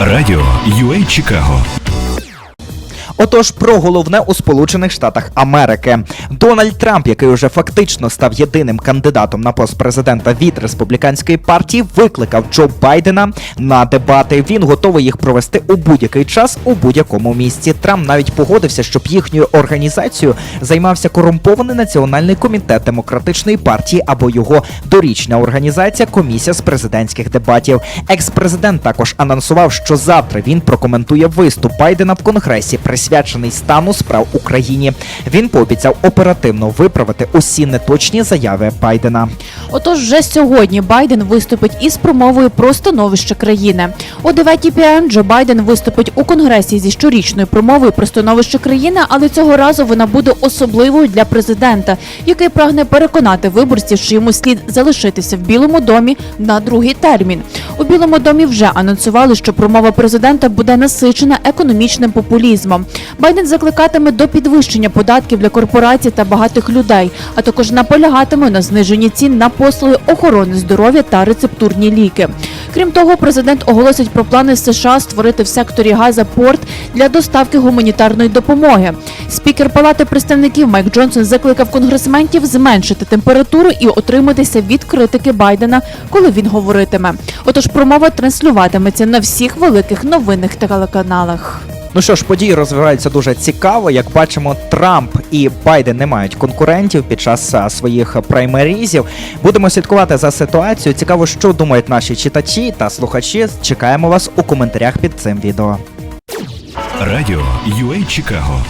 Радіо UA Чикаго Отож, про головне у Сполучених Штатах Америки. Дональд Трамп, який уже фактично став єдиним кандидатом на пост президента від республіканської партії, викликав Джо Байдена на дебати. Він готовий їх провести у будь-який час у будь-якому місці. Трамп навіть погодився, щоб їхньою організацією займався корумпований національний комітет демократичної партії або його дорічна організація Комісія з президентських дебатів. Екс-президент також анонсував, що завтра він прокоментує виступ Байдена в конгресі, присвячений стану справ Україні. Він пообіцяв оперативно виправити усі неточні заяви Байдена. Отож, вже сьогодні Байден виступить із промовою про становище країни. О 9 пм Джо Байден виступить у конгресі зі щорічною промовою про становище країни, але цього разу вона буде особливою для президента, який прагне переконати виборців, що йому слід залишитися в Білому домі на другий термін. У Білому домі вже анонсували, що промова президента буде насичена економічним популізмом. Байден закликатиме до підвищення податків для корпорацій та багатих людей, а також наполягатиме на зниженні цін на послуги охорони здоров'я та рецептурні ліки. Крім того, президент оголосить про плани США створити в секторі Газа порт для доставки гуманітарної допомоги. Спікер Палати представників Майк Джонсон закликав конгресменів зменшити температуру і отриматися від критики Байдена, коли він говоритиме. Отож, промова транслюватиметься на всіх великих новинних телеканалах. Ну що ж, події розвиваються дуже цікаво. Як бачимо, Трамп і Байден не мають конкурентів під час своїх праймерізів. Будемо слідкувати за ситуацією. Цікаво, що думають наші читачі та слухачі. Чекаємо вас у коментарях під цим відео. Радіо UA Чикаго